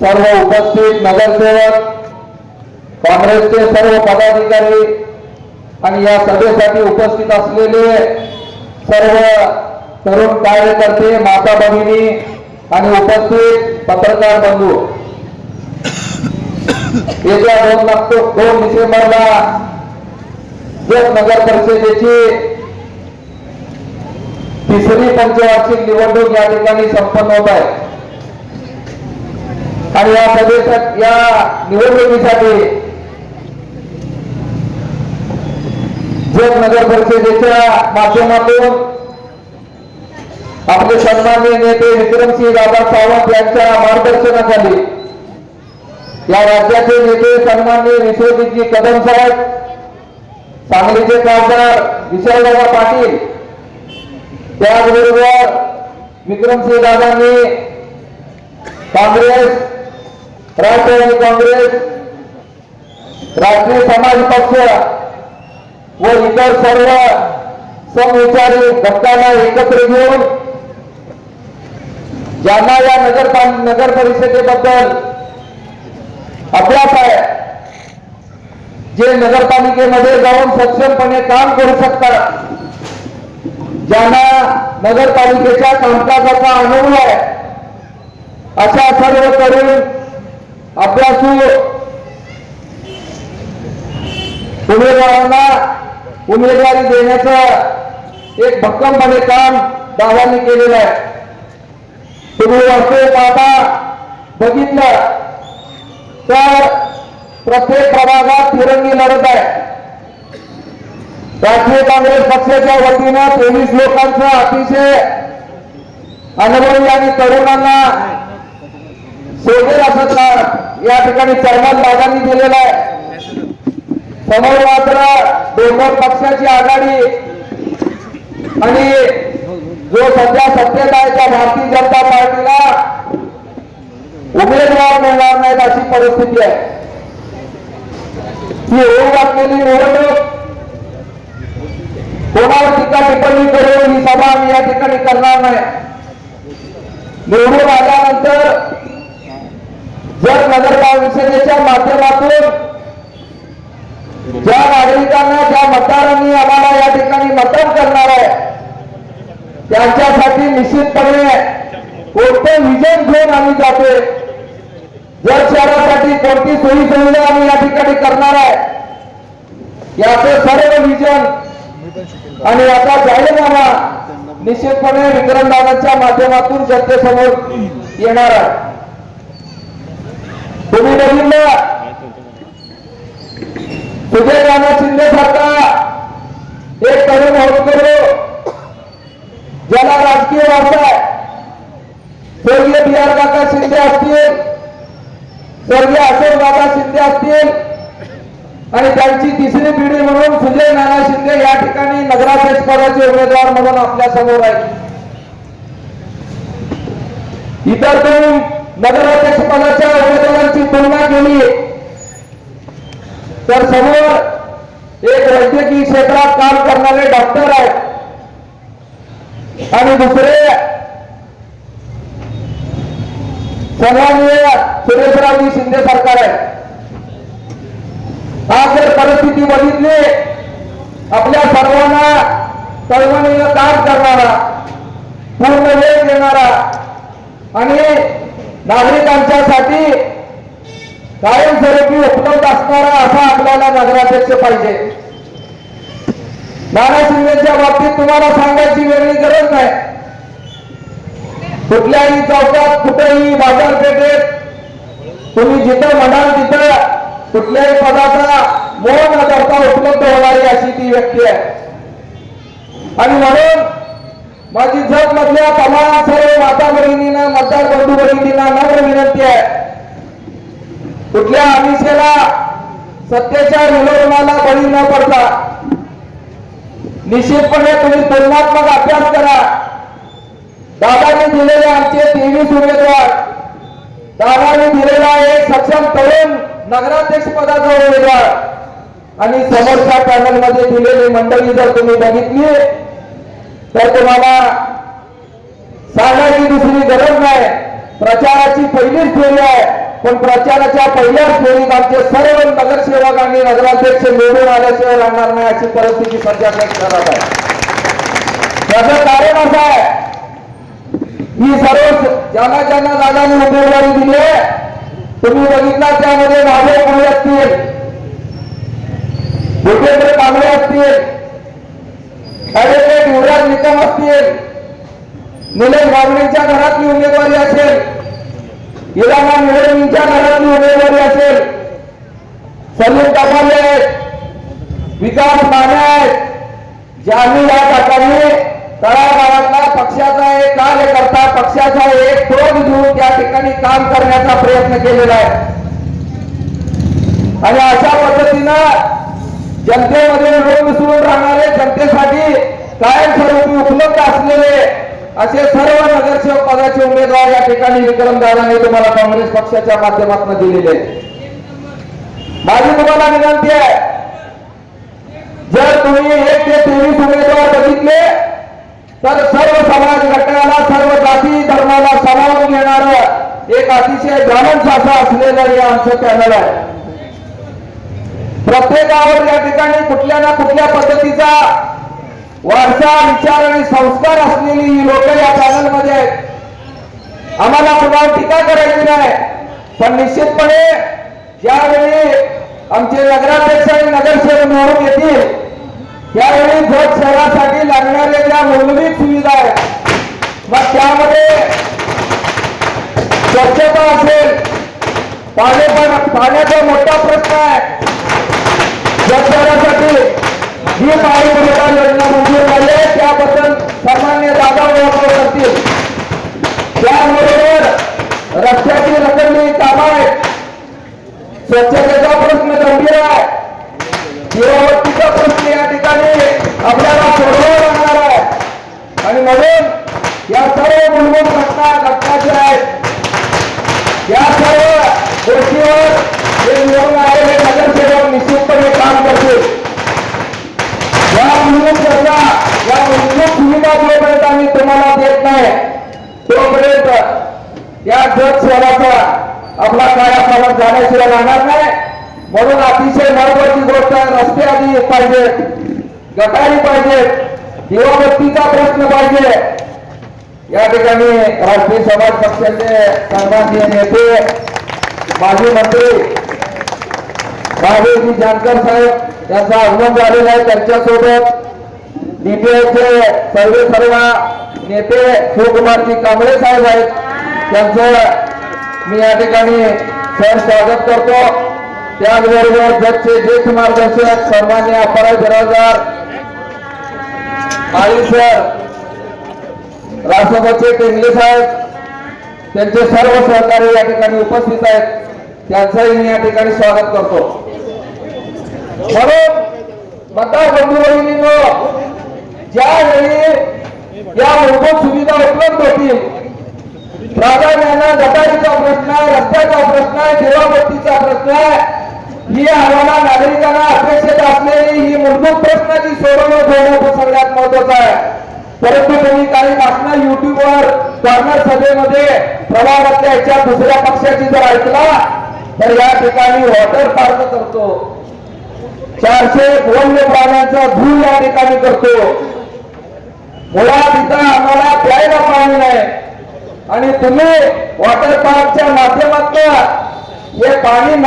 सर्व उपस्थित नगरसेवक काँग्रेसचे सर्व पदाधिकारी आणि या सभेसाठी उपस्थित असलेले सर्व तरुण कार्यकर्ते माता भगिनी आणि उपस्थित पत्रकार बंधू. येत्या दोन दोन डिसेंबरला जत नगर परिषदेची तिसरी पंचवार्षिक निवडणूक या ठिकाणी संपन्न होत आहे. आणि या प्रदेशात या निवडणुकीसाठी जत नगर परिषदेच्या माध्यमातून आपले सन्माननीय नेते विक्रमसिंह दादा सावंत यांच्या मार्गदर्शनाखाली या राज्याचे नेते सन्माननीय विश्वजितजी कदम साहेब सांगलीचे खासदार विशालदादा पाटील त्याचबरोबर विक्रमसिंह दादांनी काँग्रेस राष्ट्रवादी काँग्रेस राष्ट्रीय समाज पक्ष व इतर सर्व समविचारी घटकांना एकत्र घेऊन ज्यांना या नगर नगर परिषदेबद्दल अभ्यास आहे जे नगरपालिकेमध्ये जाऊन सक्षमपणे काम करू शकतात ज्यांना नगरपालिकेच्या कामकाजाचा अनुभव आहे अशा सर्व तरुण अभ्यासू उमेदवारांना उमेदवारी देण्याचं एक भक्कमपणे काम दादांनी केलेलं आहे. तुम्ही वास्तव पाहता बघितलं. तर प्रत्येक प्रभागात तिरंगी लढत आहे. राष्ट्रीय काँग्रेस पक्षाच्या वतीनं तेवीस लोकांचं अतिशय अनुभवी आणि तरुणांना शोधेल असं का- या ठिकाणी चर्मन दादांनी दिलेला आहे. समोर मात्र दोन पक्षाची आघाडी. आणि जो सध्या सत्तेत आहे त्या भारतीय जनता पार्टीला उमेदवार मिळणार नाहीत अशी परिस्थिती आहे. ही होऊ घातलेली निवडणूक. कोणावर टीका टिप्पणी करून ही सभा आम्ही या ठिकाणी करणार नाही. निवडून आल्यानंतर जर नगर परिषदेच्या माध्यमातून ज्या नागरिकांना ज्या मतदारांनी आम्हाला या ठिकाणी मतदान करणार आहे त्यांच्यासाठी निश्चितपणे कोणतं विजन घेऊन आम्ही जातोय. जर शहरासाठी कोणती सोयी सुविधा आम्ही या ठिकाणी करणार आहे याचं सर्व विजन आणि याचा जाहीरनामा निश्चितपणे विक्रमदानाच्या माध्यमातून जनतेसमोर येणार आहे. तुम्ही बघितलं तुझे राणा शिंदे सारखा एक तरुण होतकरू ज्याला राजकीय वारसा आहे. स्वर्गीय बी आर काका शिंदे असतील. स्वर्गीय अशोक दादा शिंदे असतील. आणि त्यांची तिसरी पिढी म्हणून सुजय नाना शिंदे या ठिकाणी नगराध्यक्ष पदाचे उमेदवार म्हणून आपल्यासमोर आहेत. इतर तुम्ही नगराध्यक्ष पदाच्या उमेदवारांची तुलना केली. तर समोर एक वैद्यकीय क्षेत्रात काम करणारे डॉक्टर आहेत. आणि दुसरे सर्वांनी सुरेशरावजी शिंदे सरकार आहे आज जर परिस्थिती बघितली आपल्या सर्वांना तळमळीनं काम करणारा पूर्ण वेळ देणारा आणि नागरिकांच्यासाठी कायमस्वरूपी उपलब्ध असणारा असा आपल्याला नगराध्यक्ष पाहिजे. नाना शिंदेच्या बाबतीत तुम्हाला सांगायची वेगळी गरज नाही. कुठल्याही चौकात कुठेही बाजारपेठेत तुम्ही जिथं म्हणाल तिथं कुठल्याही पदाचा मोह न करता उपलब्ध होणारी अशी ती व्यक्ती आहे. आणि म्हणून माझी जग मधल्या तमाम सर्व माता बहिणींना मतदार बंधू बहिणींना नम्र विनंती आहे. कुठल्या अमिषेला सत्तेच्या विलोभनाला बळी न पडता निश्चितपणे तुम्ही तुलनात्मक अभ्यास करा. दादाने दिलेले आमचे तेवीस उमेदवार दादाने दिलेला एक सक्षम तरुण नगराध्यक्ष पदाचा उमेदवार. आणि समोरच्या पॅनलमध्ये दिलेली मंडळी जर तुम्ही बघितली तर तुम्हाला सांगायची दुसरी गरज नाही. प्रचाराची पहिलीच फेरी आहे. पण प्रचाराच्या पहिल्याच फेरीत आमचे सर्व नगरसेवक आणि नगराध्यक्ष निवडून आल्याशिवाय राहणार नाही अशी परिस्थिती सध्या त्या शहरात आहे. त्याचं कारण असं आहे. ही सर्व ज्यांना ज्यांना दादांनी उमेदवारी दिली आहे तुम्ही बघितला त्यामध्ये माझे मुले असतील भूपेंद्र कांबळे असतील निकम असतील निलेश बागडेंच्या घरातली उमेदवारी असेल इलामा निळेंच्या घरातली उमेदवारी असेल सलीम टपाले विकास माने आहेत ज्यांनी या ठिकाणी तळागाळातला पक्षाचा एक कार्यकर्ता पक्षाचा एक टोक घेऊन त्या ठिकाणी काम करण्याचा प्रयत्न केलेला आहे. आणि अशा पद्धतीनं जनतेमध्ये मिळून मिसळून राहणारे जनतेसाठी कायमस्वरूपी उपलब्ध असलेले असे सर्व नगरसेवक पदाचे उमेदवार या ठिकाणी विक्रम दादांनी तुम्हाला काँग्रेस पक्षाच्या माध्यमातून दिलेले माझी तुम्हाला विनंती आहे जर तुम्ही एक ते तेवीस उमेदवार बघितले तर सर्व समाज घटकाला सर्व जाती धर्माला सामावून घेणार एक अतिशय ब्राह्मण शासन असलेलं हे आमचं पॅनल आहे. प्रत्येकावर या ठिकाणी कुठल्या ना कुठल्या पद्धतीचा वारसा विचार आणि संस्कार असलेली ही लोक या पॅनलमध्ये आहेत. आम्हाला कुणावर टीका करायची नाही. पण निश्चितपणे ज्यावेळी आमचे नगराध्यक्ष आणि नगरसेवक निवडून येतील त्यावेळी जत शहरासाठी लागणाऱ्या ज्या मूलभूत सुविधा आहेत मग त्यामध्ये स्वच्छता असेल पाणी पाण्याचा मोठा प्रश्न आहे. जत शहरासाठी जी पाणी पुरवठा योजना मंजूर झाली आहे त्याबद्दल सामान्य दादा ओळख करतील त्याबरोबर रस्त्याची रखडलेली कामं आहेत स्वच्छतेचा प्रश्न गंभीर आहे. जीवावरतीचा प्रश्न या ठिकाणी आपल्याला सोडवावा लागणार आहे. आणि म्हणून या सर्व मूलभूत घटना घटनाच्या आहेत. या सर्व गोष्टीवर हे निवडून आलेले नगरसेवक निश्चितपणे काम करतील या मूलभूत गरजा या मूलभूत सुविधा जोपर्यंत आम्ही तुम्हाला देत नाही तोपर्यंत या जग स्वराचा आपला कायापालट जाण्याशिवाय राहणार नाही. म्हणून अतिशय महत्वाची गोष्ट रस्ते आधी पाहिजेत गटारी पाहिजेत दिवाबत्तीचा प्रश्न पाहिजे. या ठिकाणी राष्ट्रीय समाज पक्षाचे सन्माननीय नेते माजी मंत्री राघवजी जानकर साहेब यांचा आगमन झालेला आहे त्यांच्यासोबत. डीपीआयचे सर्वे सर्व नेते शिवकुमारजी कांबळे साहेब आहेत. त्यांचं मी या ठिकाणी सर स्वागत करतो. त्याचबरोबर जगचे ज्येष्ठ मार्गदर्शक सन्मान्य अपराय बिराजदार माळी सर राष्ट्रपती टेंगले साहेब त्यांचे सर्व सहकारी या ठिकाणी उपस्थित आहेत. त्यांचंही मी या ठिकाणी स्वागत करतो. म्हणून मतदार बंधू भगिनींनो ज्यावेळी या मूलभूत सुविधा उपलब्ध होतील. प्राधान्यानं गटारीचा प्रश्न आहे रस्त्याचा प्रश्न आहे देवाबत्तीचा प्रश्न आहे ही आम्हाला नागरिकांना अपेक्षित असलेली ही मूलभूत प्रश्नाची सोडवणूक होणं सगळ्यात महत्वाचं आहे. परंतु तुम्ही काही भाषण युट्यूबवर कॉर्नर सभेमध्ये प्रभागातल्या याच्या दुसऱ्या पक्षाची जर ऐकला तर या ठिकाणी वॉटर पार्क करतो. चारशे वन्य प्राण्यांचा धूळ या ठिकाणी करतो. मुळात इथं आम्हाला प्यायला पाणी नाही. आणि तुम्ही वॉटर पार्कच्या माध्यमातून हे पाणी ना